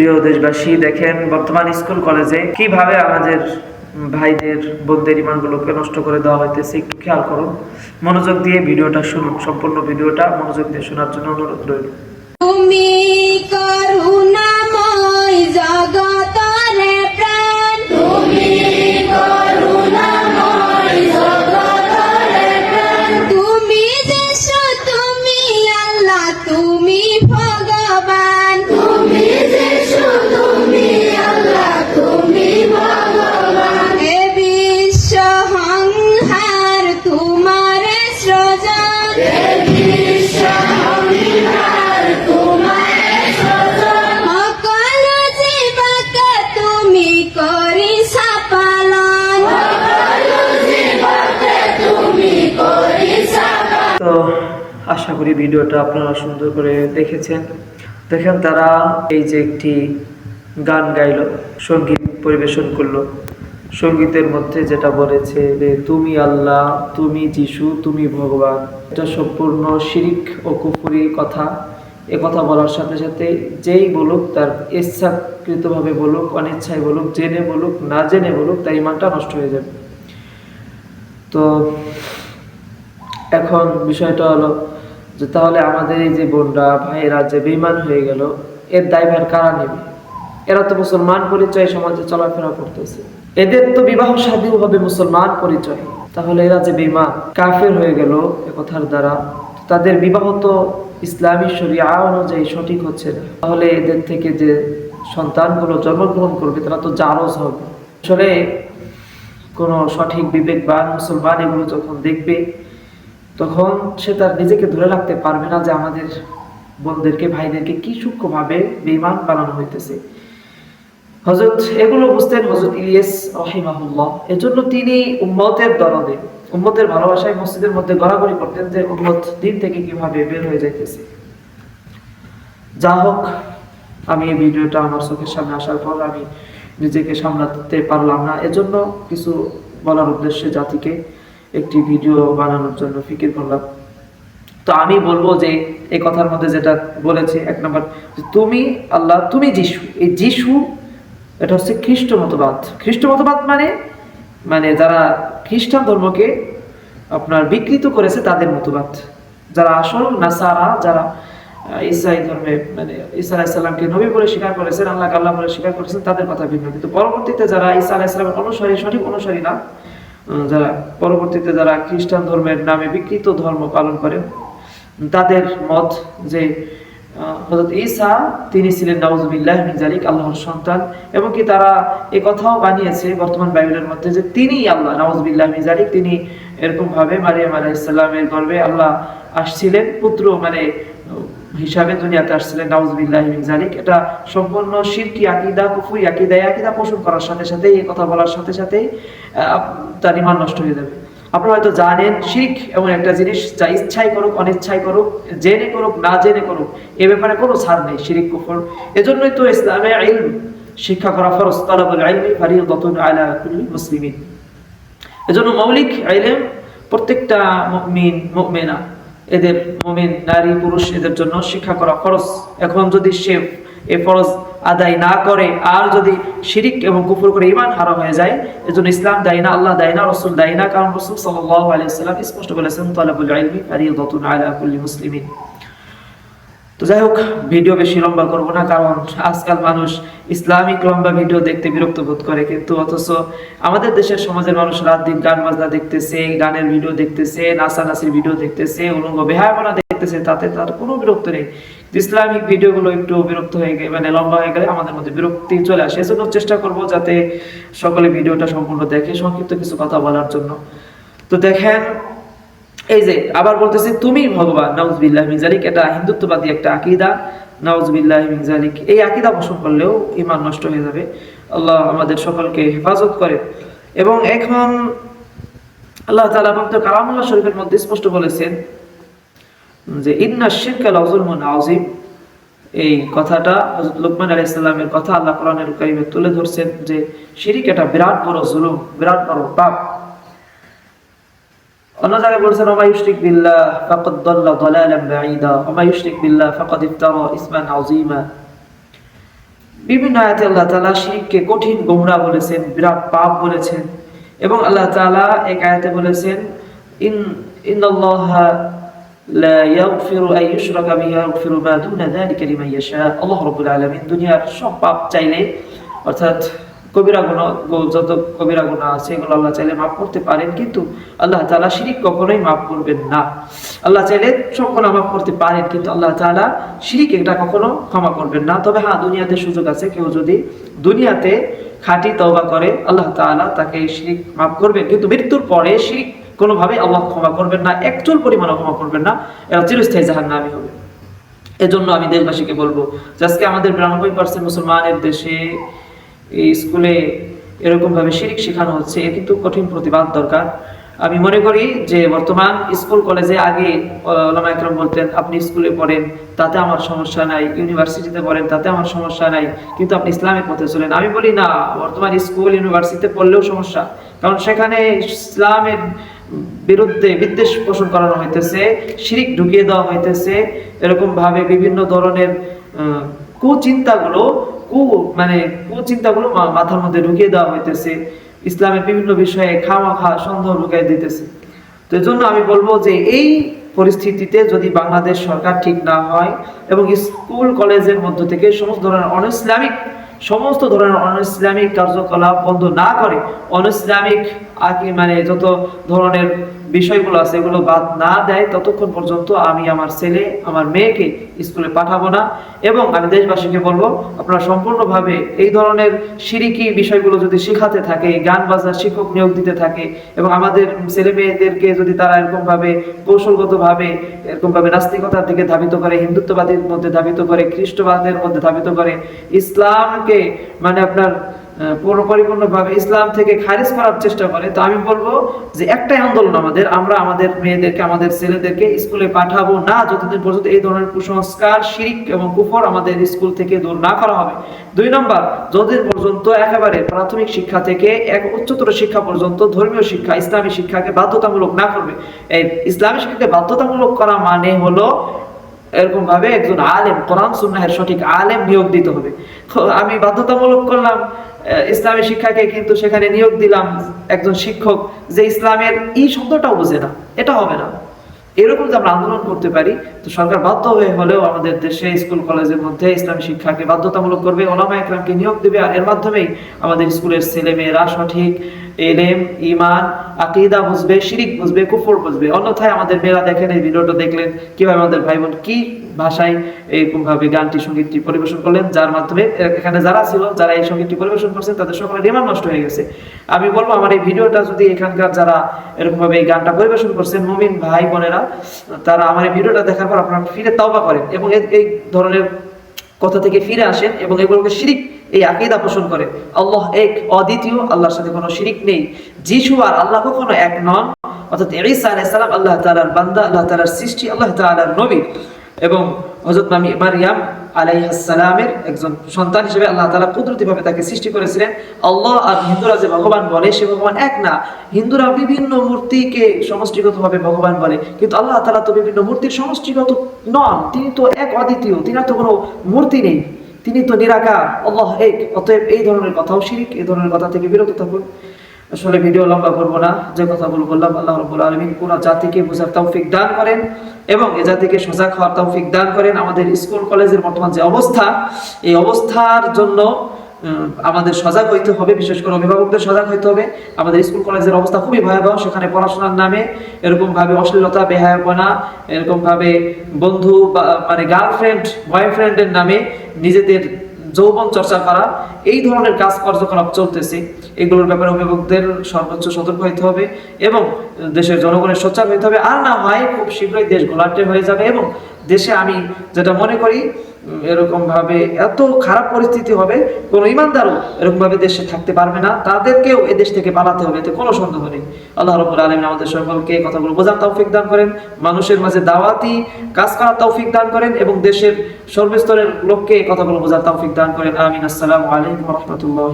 প্রিয় দেশবাসী, দেখেন বর্তমান স্কুল কলেজে কীভাবে আমাদের ভাইদের, বোনদের ইমানগুলোকে নষ্ট করে দেওয়া হইতেছে, একটু খেয়াল করুন। মনোযোগ দিয়ে ভিডিওটা শুনুন, সম্পূর্ণ ভিডিওটা মনোযোগ দিয়ে শোনার জন্য অনুরোধ রইল। তুমি করুণাময় আশা করি ভিডিওটা আপনারা সুন্দর করে দেখেছেন। দেখেন তারা এই যে একটি গান গাইলো, সংগীত পরিবেশন করল। সঙ্গীতের মধ্যে যেটা বলেছে যে, তুমি আল্লাহ, তুমি যিশু, তুমি ভগবান। এটা সম্পূর্ণ শিরিক ও কুফুরি কথা। এ কথা বলার সাথে সাথে যেই বলুক, তার ইচ্ছাকৃতভাবে বলুক, অনিচ্ছায় বলুক, জেনে বলুক, না জেনে বলুক, তার ইমানটা নষ্ট হয়ে যাবে। তো এখন বিষয়টা হলো যে তাহলে আমাদের এই যে বোনরা, ভাইয়েরা যে বেমান হয়ে গেল, এর দায়ভার কারা নেবে? এরা তো মুসলমান পরিচয় সমাজে চলাফেরা করতেছে। এদের তো বিবাহ সাদীও হবে মুসলমান পরিচয়। তাহলে এরা যে বেইমান কাফের হয়ে গেল কথার দ্বারা, তাদের বিবাহ তো ইসলামী শরিয়া অনুযায়ী সঠিক হচ্ছে না। তাহলে এদের থেকে যে সন্তানগুলো জন্মগ্রহণ করবে, তারা তো জারজ হবে। আসলে কোনো সঠিক বিবেকবান মুসলমান এগুলো যখন দেখবে তখন সে তার নিজেকে ধরে রাখতে পারবে না যে আমাদের বোনদেরকে, ভাইদেরকে কি সূক্ষ্মভাবে বেইমান বানানো হইতেছে। হজরত এগুলো বুঝতেন হজরত ইলিয়াস রহিমাহুল্লাহ। এজন্য তিনি উম্মতের দরদে, উম্মতের ভালোবাসায় মসজিদের মধ্যে গড়াগড়ি করতেন যে উম্মত দিন থেকে কীভাবে বের হয়ে যাইতেছে। যা হোক, আমি এই ভিডিওটা আমার চোখের সামনে আসার পর আমি নিজেকে সামলাতে পারলাম না। এজন্য কিছু বলার উদ্দেশ্যে জাতিকে একটি ভিডিও বানানোর জন্য ফিকির করলাম। তো আমি বলব যে এই কথার মধ্যে যেটা বলেছে এক নম্বর তুমি আল্লাহ তুমি যিশু এই যিশু এটা হচ্ছে খ্রিস্ট মতবাদ। খ্রিস্ট মতবাদ মানে মানে যারা খ্রিস্টান ধর্মকে আপনার বিকৃত করেছে তাদের মতবাদ। যারা আসল নাসারা যারা আহ, ইসরাই ধর্মে মানে ঈসা আলাইসাল্লামকে নবী বলে স্বীকার করেছেন আল্লাহ আল্লাহ বলে স্বীকার করেছেন তাদের কথা ভিন্ন। কিন্তু পরবর্তীতে যারা ঈসা আলাইসাল্লামের অনুসারী সঠিক অনুসারী না যারা পরবর্তীতে যারা খ্রিস্টান ধর্মের নামে বিকৃত ধর্ম পালন করে তাদের মত যে হজরত ঈসা, তিনি ছিলেন, নাউজুবিল্লাহ জালিক আল্লাহর সন্তান, এবং কি তারা এই কথাও বানিয়েছে বর্তমান বাইবেলের মধ্যে যে তিনিই আল্লাহ, নাউজুবিল্লাহ জালিক তিনি এরকম ভাবে মারিয়াম আলাইহিস সালামের গর্ভে আল্লাহ আসছিলেন, পুত্র মানে হিসাবে দুনিয়াতে আসছিলেন নাউজুবিল্লাহ জালিক এটা সম্পূর্ণ শিরকি আকীদা, কুফরি আকীদা আকীদা পোষণ করার সাথে সাথে এই কথা বলার সাথে সাথেই তার ঈমান নষ্ট হয়ে যাবে। আপনারা হয়তো জানেন শিখ এমন একটা জিনিস যা ইচ্ছাই করুক, অনিচ্ছাই করুক, জেনে করুক, না জেনে করুক, এ ব্যাপারে কোনো ছাড় নেই, শিরিক, কুফর। এজন্যই তো ইসলামে ইলম, শিক্ষা করা ফরজ, তালাবুল ইলমি ফারিয়াদাতুন আলা কুল্লি মুসলিমিন। এজন্য মৌলিক ইলম প্রত্যেকটা মুমিন, মুমিনা এদের মমিন, নারী, পুরুষ এদের জন্য শিক্ষা করা ফরজ। এখন যদি সে এ ফরজ আদায় না করে, আর যদি শিরিক এবং কুফুর করে ইমান হারা হয়ে যায়, এজন্য ইসলাম দায় না, আল্লাহ দায় না, রসুল দায় না, কারণ রসুল সাল্লাহ সাল্লাম স্পষ্ট বলেছেন, তালাবুল ফারিয়াদাতুন আলা কুল্লি মুসলিমিন। তো যাই হোক, ভিডিও বেশি লম্বা করব না, কারণ আজকাল মানুষ ইসলামিক লম্বা ভিডিও দেখতে বিরক্ত বোধ করে কিন্তু অথচ আমাদের দেশের সমাজের মানুষ রাত দিন গান বাজনা দেখতেছে, গানের ভিডিও দেখতেছে, নাচানাচির ভিডিও দেখতেছে, উলঙ্গ বেহায়াপনা দেখতেছে, তাতে তার কোনো বিরক্ত নেই। ইসলামিক ভিডিওগুলো একটু বিরক্ত হয়ে গেলে মানে লম্বা হয়ে গেলে আমাদের মধ্যে বিরক্তি চলে আসে। এজন্য চেষ্টা করব যাতে সকলে ভিডিওটা সম্পূর্ণ দেখে, সংক্ষিপ্ত কিছু কথা বলার জন্য। তো দেখেন এই যে, আবার বলতেছি, তুমি ভগবান, নাউজবিল্লাহ মিনজালিক এটা হিন্দুত্ববাদী একটা আকীদা। নাউজবিল্লাহ মিনজালিক এই আকীদা পোষণ করলেও ঈমান নষ্ট হয়ে যাবে। আল্লাহ আমাদের সকলকে হেফাজত করে। এবং এখন আল্লাহ তাআলা পবিত্র কালামুল্লাহ শরীফের মধ্যে স্পষ্ট বলেছেন যে, ইন্না শিরকা লাযুলমুন আযীম। এই কথাটা হযরত লোকমান আলাইহিস সালামের কথা আল্লাহ কোরআনের কারিমে তুলে ধরছেন যে, শিরিক এটা বিরাট বড় জুলুম, বিরাট বড় পাপ। অন্য জায়গায় বলছেন ওমা ইউশরিক বিল্লাহ ফাকাদ দাল্লা দালালান বাঈদা ইসমান বিভিন্ন আয়াতে আল্লাহ কঠিন বলেছেন, বিরাট পাপ বলেছেন এবং আল্লাহ এক আয়াতে বলেছেন, ইন, ইন্নাল্লাহা লা আল্লাহ দুনিয়ার সব পাপ চাইলে, অর্থাৎ কবিরা গুণ যত কবিরা গুণ আছে, এগুলো আল্লাহ চাইলে মাফ করতে পারেন, কিন্তু আল্লাহ তাআলা শিরিক কখনোই মাফ করবেন না। আল্লাহ চাইলে মাফ করতে পারেন, কিন্তু আল্লাহ তাআলা শিরিক এটা কখনো ক্ষমা করবেন না। তবে হ্যাঁ দুনিয়াতে সুযোগ আছে, কেউ যদি দুনিয়াতে খাঁটি তওবা করে, আল্লাহ তাআলা তাকে শিরিক মাফ করবেন, কিন্তু মৃত্যুর পরে শিরিক কোনোভাবে আল্লাহ ক্ষমা করবেন না, একচুল পরিমাণও ক্ষমা করবেন না, এরা চিরস্থায়ী জাহান্নামী হবে। এজন্য আমি দেশবাসীকে বলব, যে আজকে আমাদের বিরানব্বই পার্সেন্ট মুসলমানের দেশে এই স্কুলে এরকম ভাবে শিরিক শেখানো হচ্ছে এর কিন্তু কঠিন প্রতিবাদ দরকার। আমি মনে করি যে বর্তমান স্কুল কলেজে আগে ওলামা বলতেন, আপনি স্কুলে পড়েন, তাতে আমার সমস্যা নাই। ইউনিভার্সিটিতে পড়েন, তাতে আমার সমস্যা নাই। কিন্তু আপনি ইসলামের পথে চলেন। আমি বলি, না, বর্তমান স্কুল, ইউনিভার্সিটিতে পড়লেও সমস্যা। কারণ সেখানে ইসলামের বিরুদ্ধে বিদ্বেষ পোষণ করানো হইতেছে, শিরিক ঢুকিয়ে দেওয়া হইতেছে। এরকম ভাবে বিভিন্ন ধরনের কুচিন্তাগুলো কু মানে কুচিন্তাগুলো মাথার মধ্যে ঢুকিয়ে দেওয়া হইতেছে। ইসলামের বিভিন্ন বিষয়ে খাওয়া খা সন্দেহ ঢুকিয়ে দিতেছে। তো এই জন্য আমি বলব যে এই পরিস্থিতিতে যদি বাংলাদেশ সরকার ঠিক না হয় এবং স্কুল, কলেজের মধ্য থেকে সমস্ত ধরনের অন ইসলামিক সমস্ত ধরনের অন ইসলামিক কার্যকলাপ বন্ধ না করে অন ইসলামিক মানে যত ধরনের বিষয়গুলো আছে, এগুলো বাদ না দেয়, ততক্ষণ পর্যন্ত আমি আমার ছেলে, আমার মেয়েকে স্কুলে পাঠাবো না। এবং আমি দেশবাসীকে বলব, আপনারা সম্পূর্ণভাবে এই ধরনের সিরিকি বিষয়গুলো যদি শেখাতে থাকে, গান বাজার শিক্ষক নিয়োগ দিতে থাকে, এবং আমাদের ছেলে মেয়েদেরকে যদি তারা এরকম ভাবে কৌশলগত ভাবে এরকম ভাবে নাস্তিকতার দিকে ধাবিত করে, হিন্দুত্ববাদের মধ্যে ধাবিত করে, খ্রিস্টবাদের মধ্যে ধাবিত করে, ইসলামকে মানে আপনার আহ, পরিপূর্ণভাবে ইসলাম থেকে খারিজ করার চেষ্টা করে তো আমি বলব যে একটাই আন্দোলন আমাদের আমরা আমাদের মেয়েদেরকে আমাদের ছেলেদেরকে স্কুলে পাঠাবো না যতদিন পর্যন্ত এই ধরনের কুসংস্কার শিরিক এবং কুফর আমাদের স্কুল থেকে দূর না করা হবে। দুই নম্বর যতদিন পর্যন্ত একেবারে প্রাথমিক শিক্ষা থেকে এক উচ্চতর শিক্ষা পর্যন্ত ধর্মীয় শিক্ষা ইসলামী শিক্ষাকে বাধ্যতামূলক না করবে এই ইসলামী শিক্ষাকে বাধ্যতামূলক করা মানে হলো এরকম ভাবে একজন আলেম, কোরআন, সুন্নাহের সঠিক আলেম নিয়োগ দিতে হবে। আমি বাধ্যতামূলক করলাম ইসলামী শিক্ষাকে কিন্তু সেখানে নিয়োগ দিলাম একজন শিক্ষক, যে ইসলামের ই শব্দটাও বোঝে না, এটা হবে না। এরকম যে আমরা আন্দোলন করতে পারি, তো সরকার বাধ্য হয়ে হলেও আমাদের দেশে স্কুল, কলেজের মধ্যে ইসলামী শিক্ষাকে বাধ্যতামূলক করবে, ওলামা একরামকে নিয়োগ দেবে, আর এর মাধ্যমেই আমাদের স্কুলের ছেলে মেয়েরা সঠিক এলেম ইমান আকিদা বুঝবে, শিরিক বুঝবে, কুফর বুঝবে। অন্যথায় আমাদের মেয়েরা দেখেন এই ভিডিওটা দেখলেন কীভাবে আমাদের ভাই বোন কি ভাষায় এরকম ভাবে গানটি, সঙ্গীতটি পরিবেশন করলেন, যার মাধ্যমে এখানে যারা ছিল, যারা এই সঙ্গীতটি পরিবেশন করছেন, তাদের সকলের রিমান নষ্ট হয়ে গেছে। আমি বলব, আমার এই ভিডিওটা যদি এখানকার যারা এরকম ভাবে এই গানটা পরিবেশন করছেন, মুমিন ভাই বোনেরা, তারা আমার এই ভিডিওটা দেখার পর আপনারা ফিরে তওবা করেন এবং এই- ধরনের কথা থেকে ফিরে আসেন এবং এগুলোকে শিরিক, এই আকিদা পোষণ করে আল্লাহ এক, অদ্বিতীয়, আল্লাহর সাথে কোনো শিরিক নেই। যিশু আর আল্লাহ কখনো এক নন। অর্থাৎ ঈসা আলাইহিস সালাম আল্লাহ তাআলার বান্দা, আল্লাহ তাআলার সৃষ্টি, আল্লাহ তাআলার নবী। এবং হযরত মামি মারিয়াম আলাইহিস সালামের একজন সন্তান হিসেবে আল্লাহ তাআলা কুদরতিভাবে তাকে সৃষ্টি করেছিলেন। আল্লাহ আর হিন্দুরা যে ভগবান বলে, সে ভগবান এক না। হিন্দুরা বিভিন্ন মূর্তিকে সমষ্টিগতভাবে ভগবান বলে। কিন্তু আল্লাহ তাআলা তো বিভিন্ন মূর্তির সমষ্টিগত নন। তিনি তো এক অদ্বিতীয়। তিনি তো কোনো মূর্তি নেই। তিনি তো নিরাকার। আল্লাহ এক। অতএব এই ধরনের কথাও শিরিক, এই ধরনের কথা থেকে বিরত থাকুন। আসলে ভিডিও লম্বা করব না। যে কথাগুলো বললাম, আল্লাহ রব্বুল আলমিন পুরো জাতিকে বোঝার তৌফিক দান করেন। এবং এ জাতিকে সজাগ হওয়ার তৌফিক দান করেন। আমাদের স্কুল, কলেজের বর্তমান যে অবস্থা, এই অবস্থার জন্য আমাদের সজাগ হইতে হবে, বিশেষ করে অভিভাবকদের সজাগ হইতে হবে। আমাদের স্কুল, কলেজের অবস্থা খুবই ভয়াবহ, সেখানে পড়াশোনার নামে এরকমভাবে অশ্লীলতা, বেহায়াপনা এরকম ভাবে বন্ধু বা মানে গার্লফ্রেন্ড বয়ফ্রেন্ডের নামে নিজেদের যৌবন চর্চা করা, এই ধরনের কাজ কার্যকলাপ চলতেছে, এগুলোর ব্যাপারে অভিভাবকদের সর্বোচ্চ সতর্ক হইতে হবে এবং দেশের জনগণের সোচ্চার হইতে হবে। আর না হয় খুব শীঘ্রই দেশ গোলাটে হয়ে যাবে এবং দেশে আমি যেটা মনে করি এরকম ভাবে এত খারাপ পরিস্থিতি হবে, কোনো ইমানদারও এরকম ভাবে দেশে থাকতে পারবে না, তাদেরকেও এ দেশ থেকে পালাতে হবে, এতে কোনো সন্দেহ নেই। আল্লাহ রবুল আলমিন আমাদের সকলকে কথাগুলো বোঝার তৌফিক দান করেন, মানুষের মাঝে দাওয়াতি কাজ করার তৌফিক দান করেন এবং দেশের সর্বস্তরের লোককে কথাগুলো বোঝার তৌফিক দান করেন। আমিন। আসসালামু আলাইকুম রহমতুল্লাহ